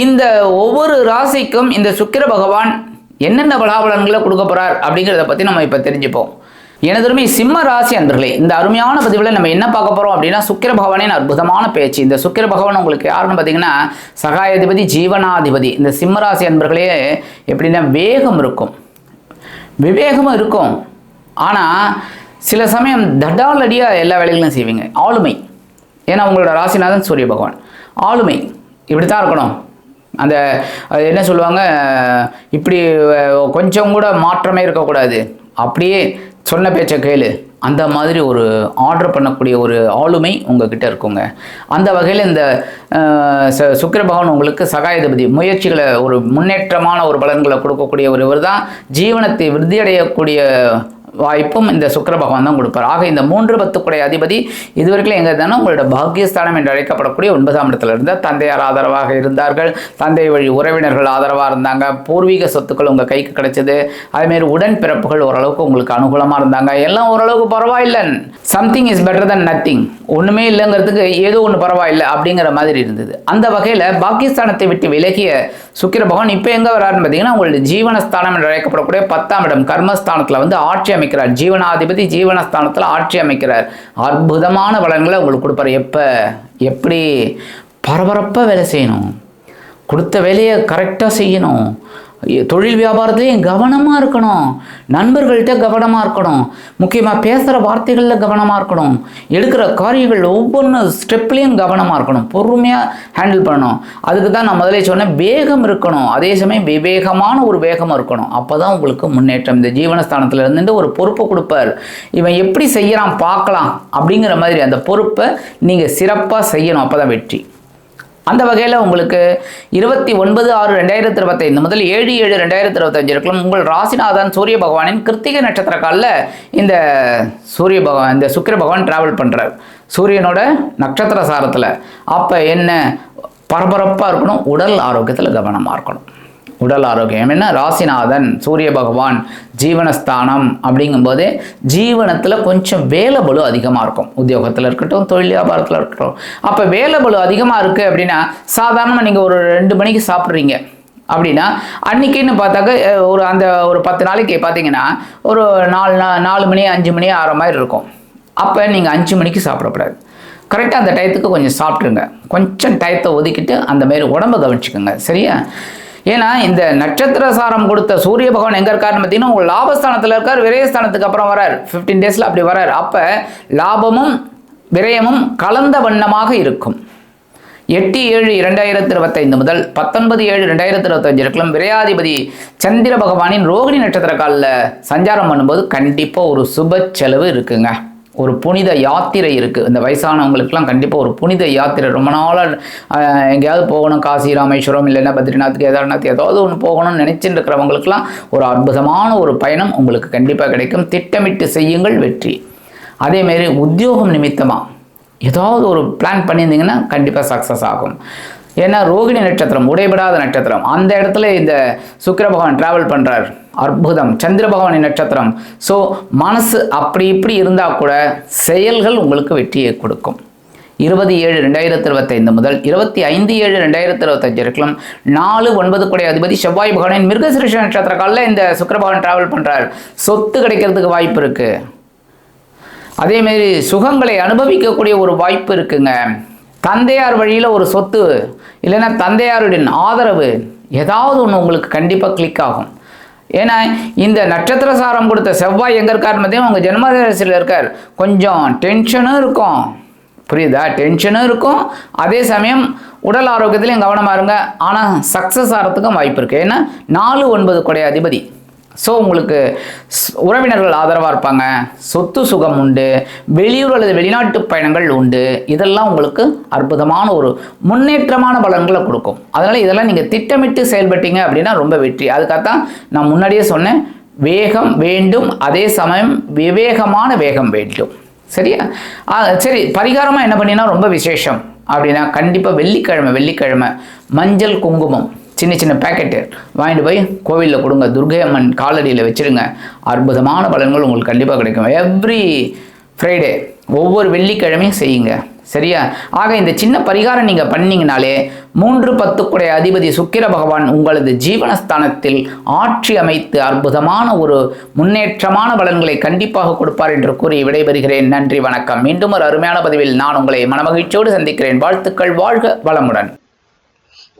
இந்த ஒவ்வொரு ராசிக்கும் இந்த சுக்கிர பகவான் என்னென்ன பலாபலன்களை கொடுக்க போகிறார் அப்படிங்கிறத பற்றி நம்ம இப்போ தெரிஞ்சுப்போம். எனதுமே சிம்ம ராசி அன்பர்களே இந்த அருமையான பதிவில் நம்ம என்ன பார்க்க போகிறோம் அப்படின்னா சுக்கிர பகவானின் அற்புதமான பேச்சு. இந்த சுக்கிர பகவான் உங்களுக்கு யாருன்னு பார்த்தீங்கன்னா சகாயாதிபதி ஜீவனாதிபதி. இந்த சிம்ம ராசி அன்பர்களே எப்படின்னா வேகம் இருக்கும். விவேகமும் இருக்கும். ஆனால் சில சமயம் தடாலடியாக எல்லா வேலைகளும் செய்வீங்க. ஆளுமை. ஏன்னா உங்களோட ராசிநாதன் சூரிய பகவான். ஆளுமை. இப்படி தான் இருக்கணும். அந்த அது என்ன சொல்லுவாங்க இப்படி கொஞ்சம் கூட மாற்றமே இருக்கக்கூடாது. அப்படியே சொன்ன பேச்சை கேளு. அந்த மாதிரி ஒரு ஆர்டர் பண்ணக்கூடிய ஒரு ஆளுமை உங்ககிட்ட இருக்குங்க. அந்த வகையில் இந்த அஹ், சுக்கிர பகவான் உங்களுக்கு சகாயதிபதி. முயற்சிகளை ஒரு முன்னேற்றமான ஒரு பலன்களை கொடுக்கக்கூடிய ஒரு இவர் தான் ஜீவனத்தை விருத்தியடையக்கூடிய வாய்ப்பும் இந்த சுக்கர பகவான் தான் கொடுப்பார். ஆக இந்த மூன்று பத்துக்குடைய அதிபதி இதுவரைக்கும் எங்கே இருந்தாலும் உங்களோட பாக்கியஸ்தானம் என்று அழைக்கப்படக்கூடிய ஒன்பதாம் இடத்துல இருந்த தந்தையார் ஆதரவாக இருந்தார்கள். தந்தை வழி உறவினர்கள் ஆதரவாக இருந்தாங்க. பூர்வீக சொத்துக்கள் உங்கள் கைக்கு கிடைச்சது. அதேமாரி உடன்பிறப்புகள் ஓரளவுக்கு உங்களுக்கு அனுகூலமாக இருந்தாங்க. எல்லாம் ஓரளவுக்கு பரவாயில்லை. Something is better than nothing ஒன்றுமே இல்லைங்கிறதுக்கு ஏதோ ஒன்று பரவாயில்லை அப்படிங்கிற மாதிரி இருந்தது. அந்த வகையில் பாகிஸ்தானத்தை விட்டு விலகிய சுக்கிர பகவான் இப்போ எங்கே வராருன்னு பார்த்தீங்கன்னா உங்களுடைய ஜீவனஸ்தானம் என்று அழைக்கப்படக்கூடிய பத்தாம் இடம் கர்மஸ்தானத்தில் வந்து ஆட்சி அமைக்கிறார். ஜீவனாதிபதி ஜீவனஸ்தானத்தில் ஆட்சி அமைக்கிறார். அற்புதமான பலன்களை உங்களுக்கு கொடுப்பார். எப்போ? எப்படி? பரபரப்பாக வேலை செய்யணும். கொடுத்த வேலையை கரெக்டாக செய்யணும். தொழில் வியாபாரத்துலேயும் கவனமாக இருக்கணும். நண்பர்கள்ட்ட கவனமாக இருக்கணும். முக்கியமாக பேசுகிற வார்த்தைகளில் கவனமாக இருக்கணும். எடுக்கிற காரியங்கள் ஒவ்வொன்று ஸ்டெப்லேயும் கவனமாக இருக்கணும். பொறுமையாக ஹேண்டில் பண்ணணும். அதுக்கு தான் நான் முதலே சொன்னேன் வேகம் இருக்கணும். அதே சமயம் விவேகமான ஒரு வேகம் இருக்கணும். அப்போ தான் உங்களுக்கு முன்னேற்றம். இந்த ஜீவனஸ்தானத்தில் இருந்துட்டு ஒரு பொறுப்பை கொடுப்பார். இவன் எப்படி செய்யறான் பார்க்கலாம். அப்படிங்கிற மாதிரி அந்த பொறுப்பை நீங்கள் சிறப்பாக செய்யணும். அப்போ தான் வெற்றி. அந்த வகையில் உங்களுக்கு இருபத்தி ஒன்பது ஆறு ரெண்டாயிரத்தி இருபத்தைந்து முதல் ஏழு ஏழு ரெண்டாயிரத்தி இருபத்தஞ்சு இருக்கலாம் உங்கள் ராசிநாதன் சூரிய பகவானின் கிருத்திகை நட்சத்திர காலில் இந்த சூரிய பகவான் இந்த சுக்கிர பகவான் டிராவல் பண்ணுறார் சூரியனோட நட்சத்திர சாரத்தில். அப்போ என்ன? பரபரப்பாக இருக்கணும் உடல் ஆரோக்கியத்தில் கவனமாக இருக்கணும். உடல் ஆரோக்கியம். என்ன ராசிநாதன் சூரிய பகவான் ஜீவனஸ்தானம் அப்படிங்கும்போது ஜீவனத்தில் கொஞ்சம் வேலை பலு அதிகமாக இருக்கும். உத்தியோகத்தில் இருக்கட்டும் தொழில் வியாபாரத்தில் இருக்கட்டும். அப்போ வேலை பலு அதிகமாக இருக்குது அப்படின்னா சாதாரணமாக நீங்கள் ஒரு ரெண்டு மணிக்கு சாப்பிட்றீங்க அப்படின்னா அன்னைக்குன்னு பார்த்தாக்க ஒரு அந்த ஒரு பத்து நாளைக்கு பார்த்தீங்கன்னா ஒரு நாலு நாலு மணி அஞ்சு மணி ஆகிற மாதிரி இருக்கும். அப்போ நீங்கள் அஞ்சு மணிக்கு சாப்பிடக்கூடாது. கரெக்டாக அந்த டயத்துக்கு கொஞ்சம் சாப்பிட்ருங்க கொஞ்சம் டயத்தை ஒதுக்கிட்டு அந்த மாரி உடம்ப கவனிச்சுக்கோங்க. சரியா? ஏன்னா இந்த நட்சத்திர சாரம் கொடுத்த சூரிய பகவான் எங்கே இருக்காருன்னு பார்த்தீங்கன்னா உங்கள் லாபஸ்தானத்தில் இருக்கார் விரயஸ்தானத்துக்கு அப்புறம் வரார். ஃபிஃப்டீன் டேஸில் அப்படி வரார். அப்போ லாபமும் விரயமும் கலந்த வண்ணமாக இருக்கும். எட்டு ஏழு இரண்டாயிரத்தி இருபத்தைந்து முதல் பத்தொன்பது ஏழு ரெண்டாயிரத்தி இருபத்தஞ்சு இருக்கலாம் விரையாதிபதி சந்திர பகவானின் ரோகிணி நட்சத்திர காலில் சஞ்சாரம் பண்ணும்போது கண்டிப்பாக ஒரு சுப செலவு இருக்குங்க. ஒரு புனித யாத்திரை இருக்குது இந்த வயசானவங்களுக்குலாம் கண்டிப்பாக ஒரு புனித யாத்திரை. ரொம்ப நாளாக எங்கேயாவது போகணும். காசி ராமேஸ்வரம் இல்லைன்னா பத்ரிநாத் கேதார்நாத் ஏதாவது ஒன்று போகணும்னு நினச்சிட்டு இருக்கிறவங்களுக்குலாம் ஒரு அற்புதமான ஒரு பயணம் உங்களுக்கு கண்டிப்பாக கிடைக்கும். திட்டமிட்டு செய்யுங்கள் வெற்றி. அதேமாரி உத்தியோகம் நிமித்தமாக ஏதாவது ஒரு பிளான் பண்ணியிருந்தீங்கன்னா கண்டிப்பாக சக்ஸஸ் ஆகும். ஏன்னா ரோகிணி நட்சத்திரம் உடைபடாத நட்சத்திரம். அந்த இடத்துல இந்த சுக்கர பகவான் ட்ராவல் பண்ணுறார் அற்புதம் சந்திர பகவானி நட்சத்திரம். ஸோ மனசு அப்படி இப்படி இருந்தால் கூட செயல்கள் உங்களுக்கு வெற்றியை கொடுக்கும். இருபது ஏழு ரெண்டாயிரத்தி இருபத்தைந்து முதல் இருபத்தி ஐந்து ஏழு ரெண்டாயிரத்தி இருபத்தஞ்சு இருக்கலாம் நாலு ஒன்பது குடை அதிபதி செவ்வாய் பகவானின் மிருகசிருஷ நட்சத்திர காலில் இந்த சுக்கரபகவான் டிராவல் பண்ணுறார் சொத்து கிடைக்கிறதுக்கு வாய்ப்பு இருக்குது அதேமாரி சுகங்களை அனுபவிக்கக்கூடிய ஒரு வாய்ப்பு இருக்குங்க. தந்தையார் வழியில் ஒரு சொத்து இல்லைன்னா தந்தையாருடன் ஆதரவு ஏதாவது ஒன்று உங்களுக்கு கண்டிப்பாக கிளிக் ஆகும். ஏன்னா இந்த நட்சத்திர சாரம் கொடுத்த செவ்வாய் எங்கே இருக்காருன்னு பார்த்தீங்கன்னா உங்கள் ஜென்மராசியில் இருக்கார். கொஞ்சம் டென்ஷனும் இருக்கும். புரியுதா? டென்ஷனும் இருக்கும். அதே சமயம் உடல் ஆரோக்கியத்திலையும் கவனமாக இருங்க. ஆனால் சக்ஸஸ் ஆகிறதுக்கும் வாய்ப்பு இருக்குது ஏன்னா நாலு ஒன்பது கொடை அதிபதி. ஸோ உங்களுக்கு ஸ்- உறவினர்கள் ஆதரவாக இருப்பாங்க. சொத்து சுகம் உண்டு. வெளியூர் அல்லது வெளிநாட்டு பயணங்கள் உண்டு. இதெல்லாம் உங்களுக்கு அற்புதமான ஒரு முன்னேற்றமான பலன்களை கொடுக்கும். அதனால் இதெல்லாம் நீங்கள் திட்டமிட்டு செயல்பட்டீங்க அப்படின்னா ரொம்ப வெற்றி. அதுக்காகத்தான் நான் முன்னாடியே சொன்னேன். வேகம் வேண்டும் அதே சமயம் விவேகமான வேகம் வேண்டும். சரியா? சரி பரிகாரமாக என்ன பண்ணினா ரொம்ப விசேஷம் அப்படின்னா கண்டிப்பாக வெள்ளிக்கிழமை வெள்ளிக்கிழமை மஞ்சள் குங்குமம். சின்ன சின்ன பேக்கெட்டு வாங்கிட்டு போய் கோவிலில் கொடுங்க. துர்கை அம்மன் காலடியில் வச்சிருங்க. அற்புதமான பலன்கள் உங்களுக்கு கண்டிப்பாக கிடைக்கும். எவ்ரி ஃப்ரைடே ஒவ்வொரு வெள்ளிக்கிழமையும் செய்யுங்க. சரியா? ஆக இந்த சின்ன பரிகாரம் நீங்கள் பண்ணீங்கனாலே மூன்று பத்துக்குடைய அதிபதி சுக்கிர பகவான் உங்களது ஜீவனஸ்தானத்தில் ஆட்சி அமைத்து அற்புதமான ஒரு முன்னேற்றமான பலன்களை கண்டிப்பாக கொடுப்பார் என்று கூறி விடைபெறுகிறேன். நன்றி வணக்கம். மீண்டும் ஒரு அருமையான பதிவில் நான் உங்களை மனமகிழ்ச்சியோடு சந்திக்கிறேன். வாழ்த்துக்கள் வாழ்க வளமுடன்.